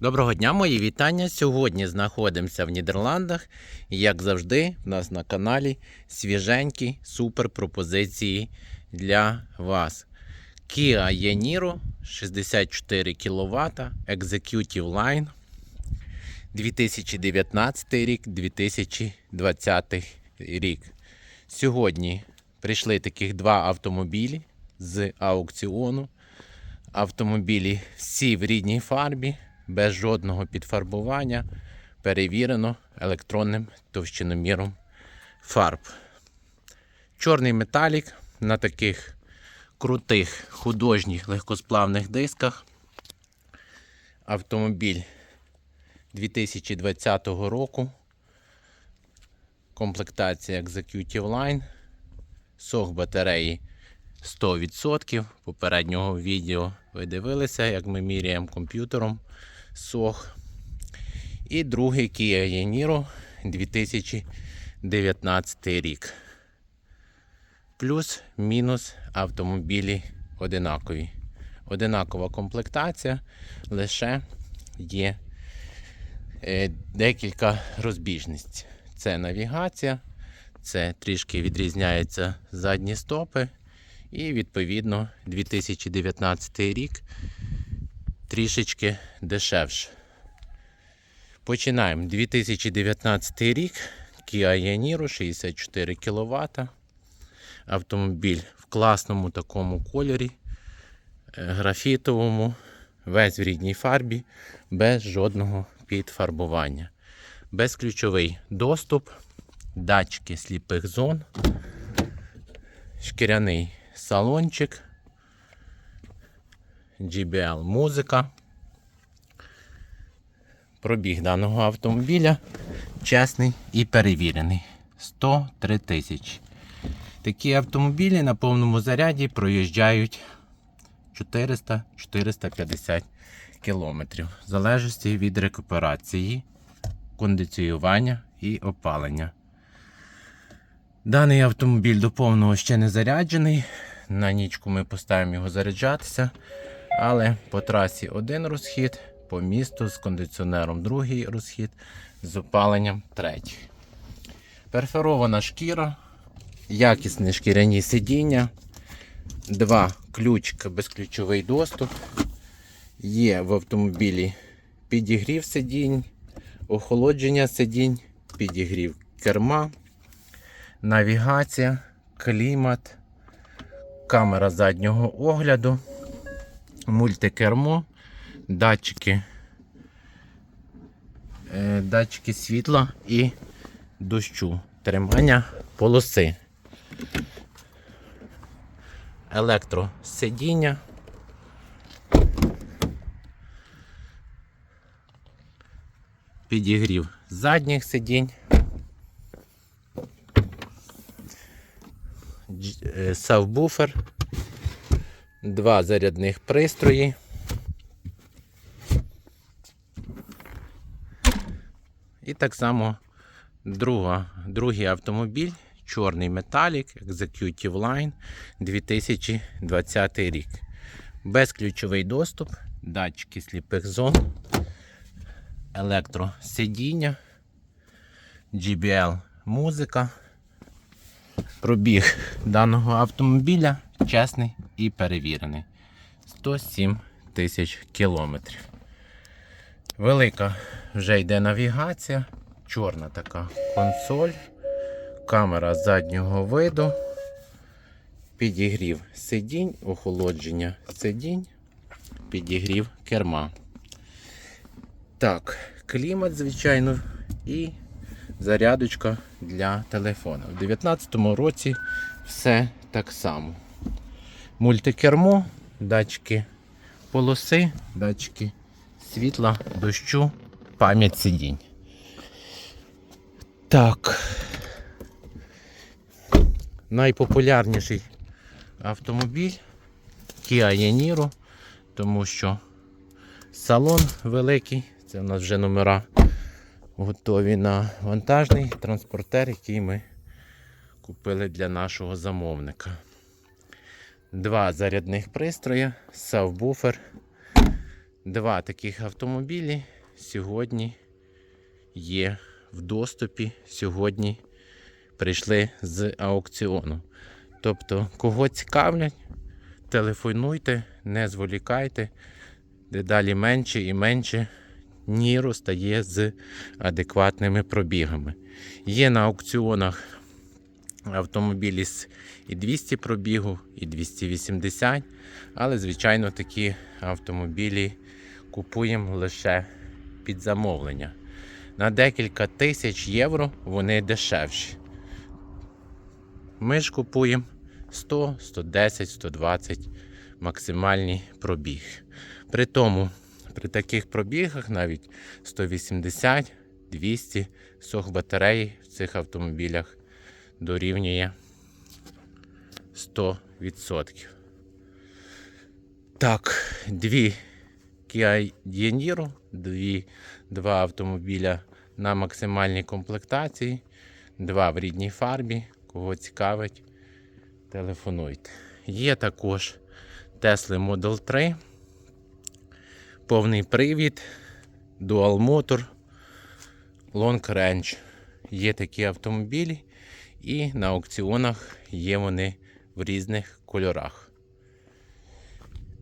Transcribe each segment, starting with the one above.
Доброго дня, мої вітання. Сьогодні знаходимося в Нідерландах. І, як завжди, в нас на каналі свіженькі супер пропозиції для вас. Kia Yaniro 64 кВт Executive Line 2019 рік, 2020 рік. Сьогодні прийшли таких два автомобілі з аукціону. Автомобілі всі в рідній фарбі, без жодного підфарбування, перевірено електронним товщиноміром фарб. Чорний металік на таких крутих художніх легкосплавних дисках. Автомобіль 2020 року. Комплектація Executive Line. Сох батареї 100%. Попереднього відео ви дивилися, як ми міряємо комп'ютером сох. І другий Kia Yaniro 2019 рік. Плюс-мінус автомобілі одинакові. Одинакова комплектація, лише є е, декілька розбіжностей. Це навігація, це трішки відрізняються задні стопи. І відповідно 2019 рік трішечки дешевше. Починаємо 2019 рік. Kia Yaniro 64 кВт. Автомобіль в класному такому кольорі, е, графітовому, весь в рідній фарбі, без жодного підфарбування. Безключовий доступ, датчики сліпих зон, шкіряний салончик, GBL музика. Пробіг даного автомобіля чесний і перевірений. 103 тисячі. Такі автомобілі на повному заряді проїжджають 400-450 кілометрів. В залежності від рекуперації, кондиціювання і опалення. Даний автомобіль до повного ще не заряджений. На нічку ми поставимо його заряджатися. Але по трасі один розхід, по місту з кондиціонером другий розхід, з опаленням третій. Перфорована шкіра, якісне шкіряні сидіння, два ключика, безключовий доступ. Є в автомобілі підігрів сидінь, охолодження сидінь, підігрів керма навігація, клімат, камера заднього огляду, мультикермо, датчики, е, датчики світла і дощу, тримання полоси, електросидіння. Підігрів задніх сидінь. Е, сабвуфер, два зарядних пристрої. І так само друга, другий автомобіль, чорний металік, Executive Line 2020 рік. Безключовий доступ, датчики сліпих зон, електросидіння, GBL музика. Пробіг даного автомобіля чесний і перевірений. 107 тисяч кілометрів. Велика вже йде навігація, чорна така консоль, камера заднього виду, підігрів сидінь, охолодження сидінь, підігрів керма. Так, клімат, звичайно, і зарядочка для телефона. У 2019 році все так само. Мультикермо, датчики полоси, датчики світла, дощу, пам'ять сидінь. Так. Найпопулярніший автомобіль Kia Yaniro, тому що салон великий, це в нас вже номера готові на вантажний транспортер, який ми купили для нашого замовника. Два зарядних пристрої, сабвуфер, Два таких автомобілі сьогодні є в доступі. Сьогодні прийшли з аукціону. Тобто, кого цікавлять, телефонуйте, не зволікайте. Дедалі менше і менше Ніро стає з адекватними пробігами. Є на аукціонах автомобілі з і 200 пробігу, і 280, але, звичайно, такі автомобілі купуємо лише під замовлення. На декілька тисяч євро вони дешевші. Ми ж купуємо 100, 110, 120 максимальний пробіг. При тому, при таких пробігах навіть 180, 200 сох батареї в цих автомобілях дорівнює 100%. Так, дві Kia Niro, дві, два автомобіля на максимальній комплектації, два в рідній фарбі. Кого цікавить, телефонуйте. Є також Tesla Model 3, повний привід, Dual Motor, Long Range. Є такі автомобілі, і на аукціонах є вони в різних кольорах.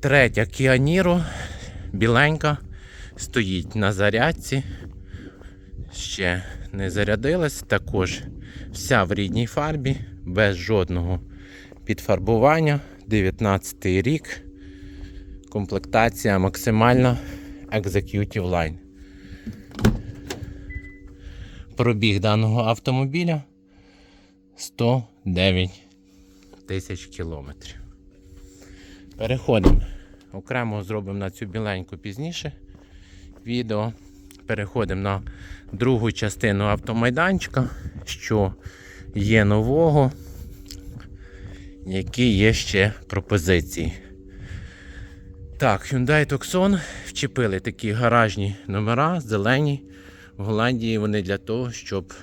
Третя Niro, біленька, стоїть на зарядці. Ще не зарядилась, також вся в рідній фарбі, без жодного підфарбування. 19 рік. Комплектація максимальна Executive Line. Пробіг даного автомобіля 109 тисяч кілометрів. Переходимо. Окремо зробимо на цю біленьку пізніше відео. Переходимо на другу частину автомайданчика, що є нового, які є ще пропозиції. Так, Hyundai Tucson вчепили такі гаражні номера, зелені. В Голландії вони для того, щоб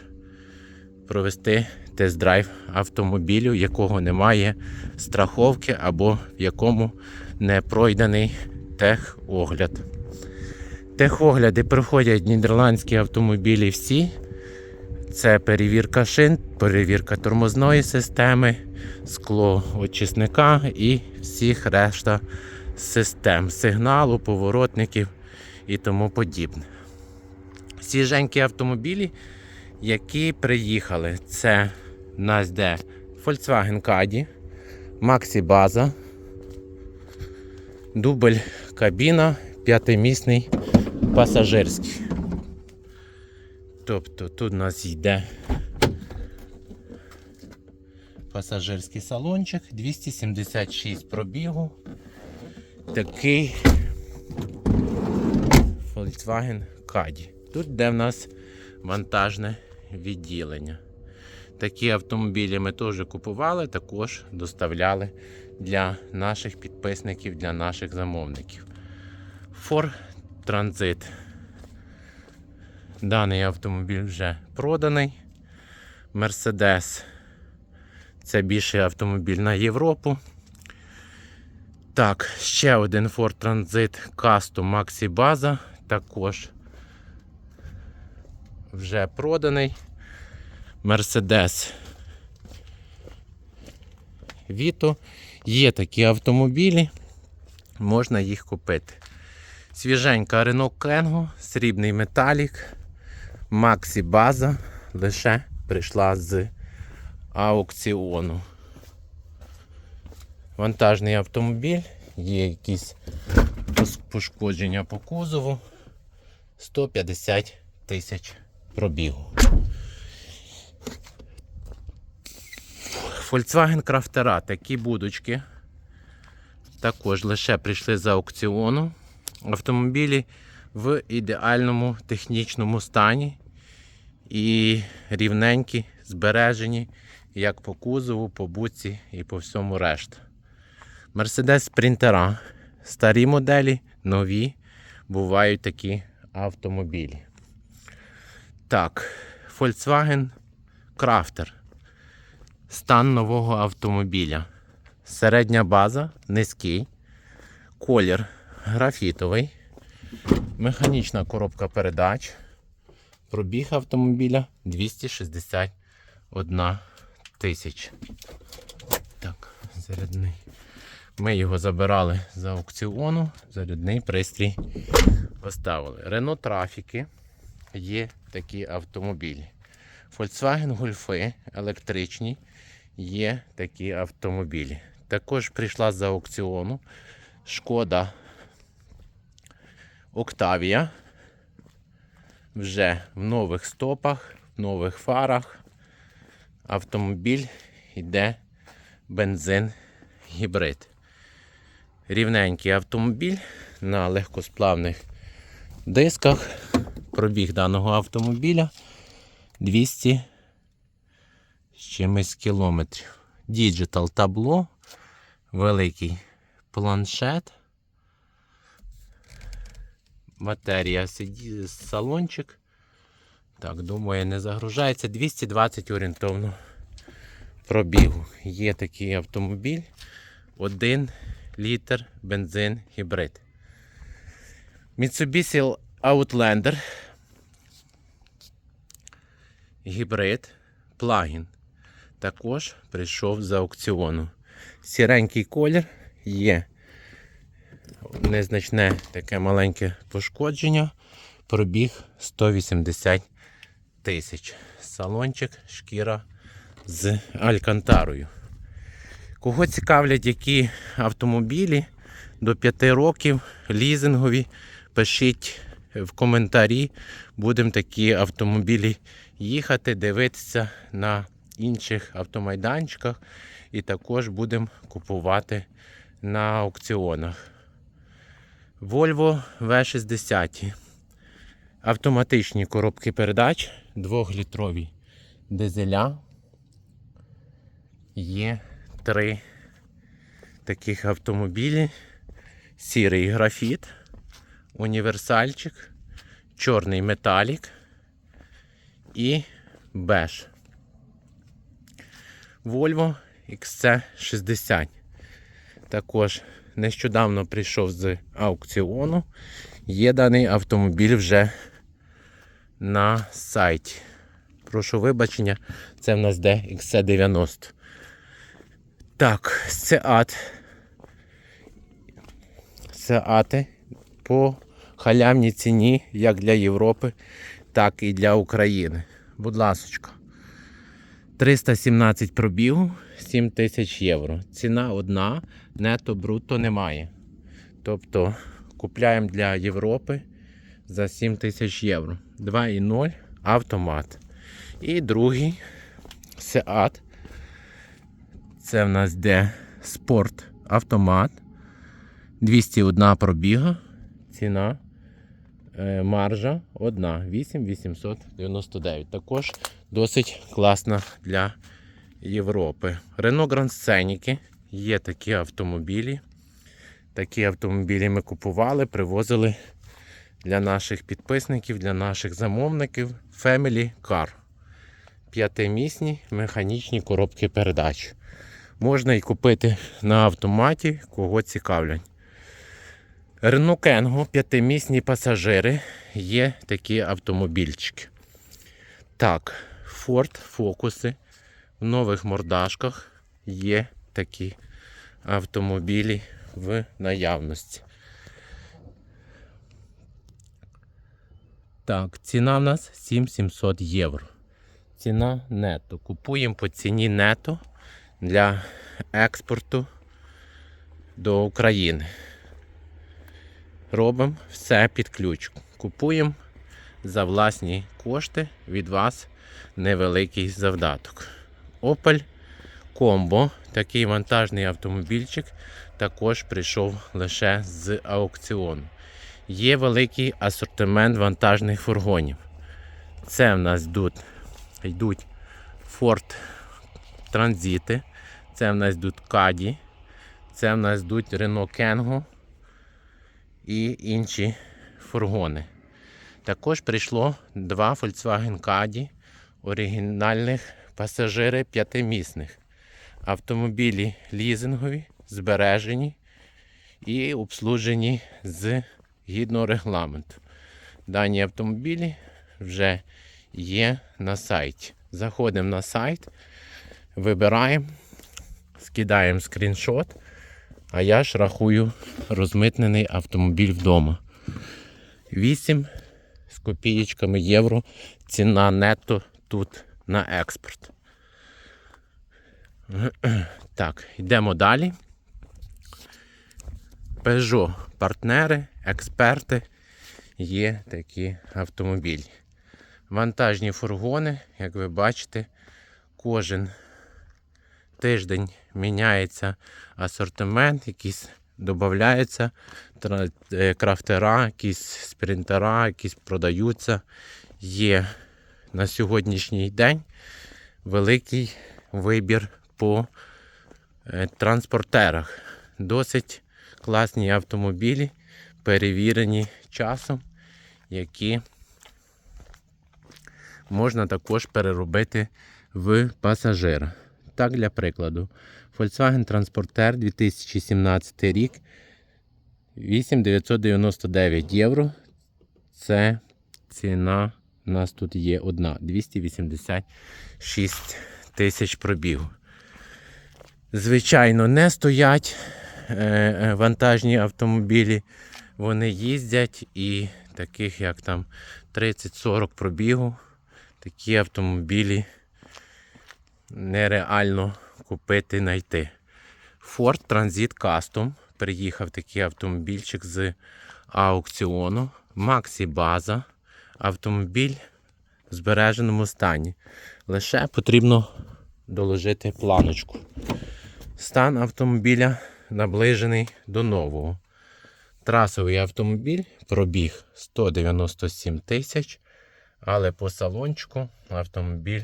провести тест-драйв автомобілю, якого немає страховки або в якому не пройдений техогляд. Техогляди проходять нідерландські автомобілі всі. Це перевірка шин, перевірка тормозної системи, скло очисника і всіх решта систем сигналу, поворотників і тому подібне. Свіженькі автомобілі, які приїхали, це в нас де Volkswagen Caddy, Maxi Baza, дубль кабіна, п'ятимісний пасажирський. Тобто тут у нас йде пасажирський салончик, 276 пробігу. Такий Volkswagen Caddy. Тут де в нас вантажне відділення. Такі автомобілі ми теж купували, також доставляли для наших підписників, для наших замовників. Ford Transit. Даний автомобіль вже проданий. Mercedes. Це більший автомобіль на Європу. Так, ще один Ford Transit Custom Maxi Baza. Також вже проданий. Mercedes Vito. Є такі автомобілі, можна їх купити. Свіженька Renault Kangoo, срібний металік, Maxi База лише прийшла з аукціону. Вантажний автомобіль, є якісь пошкодження по кузову. 150 тисяч пробігу. Volkswagen Крафтера, такі будочки. Також лише прийшли з аукціону. Автомобілі в ідеальному технічному стані і рівненькі, збережені як по кузову, по буці і по всьому решта. Mercedes Спринтера. Старі моделі, нові. Бувають такі автомобілі. Так, Volkswagen Crafter. Стан нового автомобіля. Середня база, низький. Колір графітовий. Механічна коробка передач. Пробіг автомобіля 261 тисяч. Так, зарядний. Ми його забирали з аукціону, зарядний пристрій поставили. Рено трафіки є такі автомобілі. Volkswagen Гольфи електричні є такі автомобілі. Також прийшла з аукціону Шкода Октавія. Вже в нових стопах, в нових фарах. Автомобіль йде бензин гібрид. Рівненький автомобіль на легкосплавних дисках. Пробіг даного автомобіля 200 з чимось кілометрів. Діджитал табло, великий планшет, матерія салончик. Так, думаю, не загружається. 220 орієнтовно пробігу. Є такий автомобіль. 1 літр бензин гібрид. Mitsubishi Outlander. Гібрид плагін. Також прийшов з аукціону. Сіренький колір є незначне таке маленьке пошкодження. Пробіг 180 тисяч. Салончик, шкіра з алькантарою. Кого цікавлять, які автомобілі до 5 років лізингові, пишіть в коментарі. Будемо такі автомобілі їхати, дивитися на інших автомайданчиках і також будемо купувати на аукціонах. Volvo V60. Автоматичні коробки передач, 2-літрові дизеля. Є три таких автомобілі. Сірий графіт, універсальчик, чорний металік і беж. Volvo XC60. Також нещодавно прийшов з аукціону. Є даний автомобіль вже на сайті. Прошу вибачення, це в нас де XC90. Так, Seat. Seat по халявній ціні як для Європи, так і для України. Будь ласочка. 317 пробігу, 7 тисяч євро. Ціна одна, нето бруто немає. Тобто купляємо для Європи за 7 тисяч євро. 2,0 автомат. І другий Seat. Це в нас де спорт автомат. 201 пробіга. Ціна маржа одна 8899. Також досить класна для Європи. Renault Grand Scenic. Є такі автомобілі. Такі автомобілі ми купували, привозили для наших підписників, для наших замовників. Family Car. П'ятимісні механічні коробки передач. Можна і купити на автоматі, кого цікавлять. Renault Kangoo, п'ятимісні пасажири. Є такі автомобільчики. Так, Ford Focus в нових мордашках є такі автомобілі в наявності. Так, ціна в нас 7700 євро. Ціна нето. Купуємо по ціні нето для експорту до України. Робимо все під ключ. Купуємо за власні кошти від вас невеликий завдаток. Opel Combo, такий вантажний автомобільчик, також прийшов лише з аукціону. Є великий асортимент вантажних фургонів. Це в нас йдуть, йдуть Ford Транзити, це в нас йдуть Каді, це в нас йдуть Renault Kangoo і інші фургони. Також прийшло два Volkswagen Caddy оригінальних пасажири п'ятимісних. Автомобілі лізингові, збережені і обслужені з гідно регламенту. Дані автомобілі вже є на сайті. Заходимо на сайт, вибираємо, скидаємо скріншот, а я ж рахую розмитнений автомобіль вдома. 8 з копієчками євро. Ціна нетто тут на експорт. Так, йдемо далі. Peugeot партнери, експерти є такі автомобілі. Вантажні фургони, як ви бачите, кожен тиждень міняється асортимент, якісь додаються е, крафтера, якісь спринтера, якісь продаються. Є на сьогоднішній день великий вибір по е, транспортерах. Досить класні автомобілі, перевірені часом, які можна також переробити в пасажира. Так, для прикладу, Volkswagen Transporter 2017 рік 8999 євро. Це ціна у нас тут є одна 286 тисяч пробігу. Звичайно, не стоять е, е, вантажні автомобілі. Вони їздять і таких як там 30-40 пробігу, такі автомобілі нереально купити знайти. Ford Transit Custom. Приїхав такий автомобільчик з аукціону. Maxi База. Автомобіль в збереженому стані. Лише потрібно доложити планочку. Стан автомобіля наближений до нового. Трасовий автомобіль пробіг 197 тисяч, але по салончику автомобіль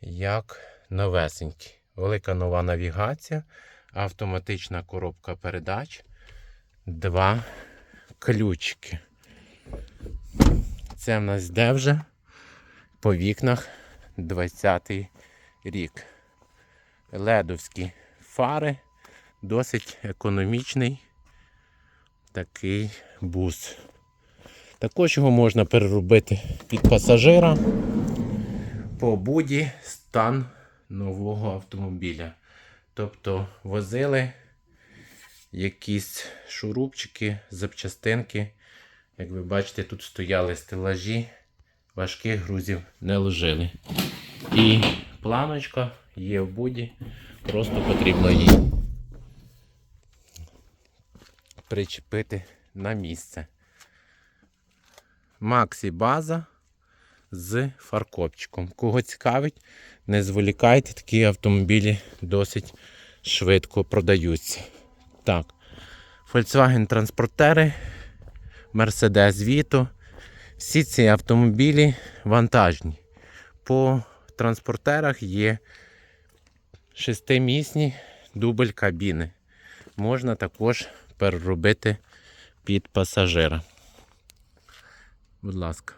як новесенький. Велика нова навігація, автоматична коробка передач, два ключики. Це в нас йде вже по вікнах 20-й рік. Ледовські фари, досить економічний такий бус. Також його можна переробити під пасажира по буді стан нового автомобіля. Тобто возили якісь шурупчики, запчастинки. Як ви бачите, тут стояли стелажі, важких грузів не ложили. І планочка є в буді, просто потрібно її причепити на місце. Максі база з фаркопчиком. Кого цікавить, не зволікайте, такі автомобілі досить швидко продаються. Так, Volkswagen транспортери, Mercedes Vito. Всі ці автомобілі вантажні. По транспортерах є шестимісні дубль кабіни. Можна також переробити під пасажира. Будь ласка.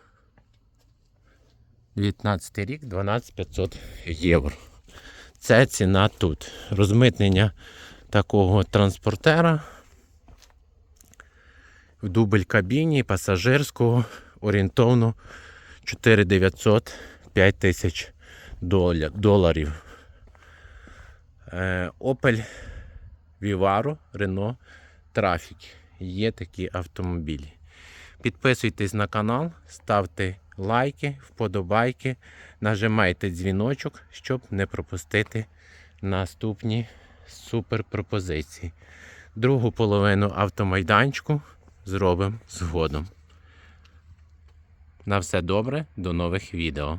19 рік 12500 євро. Це ціна тут. Розмитнення такого транспортера в дубль кабіні пасажирського орієнтовно 4900 5000 доларів. Е, Opel Vivaro, Renault Trafic. Є такі автомобілі. Підписуйтесь на канал, ставте лайки, вподобайки, нажимайте дзвіночок, щоб не пропустити наступні супер пропозиції. Другу половину автомайданчику зробимо згодом. На все добре, до нових відео.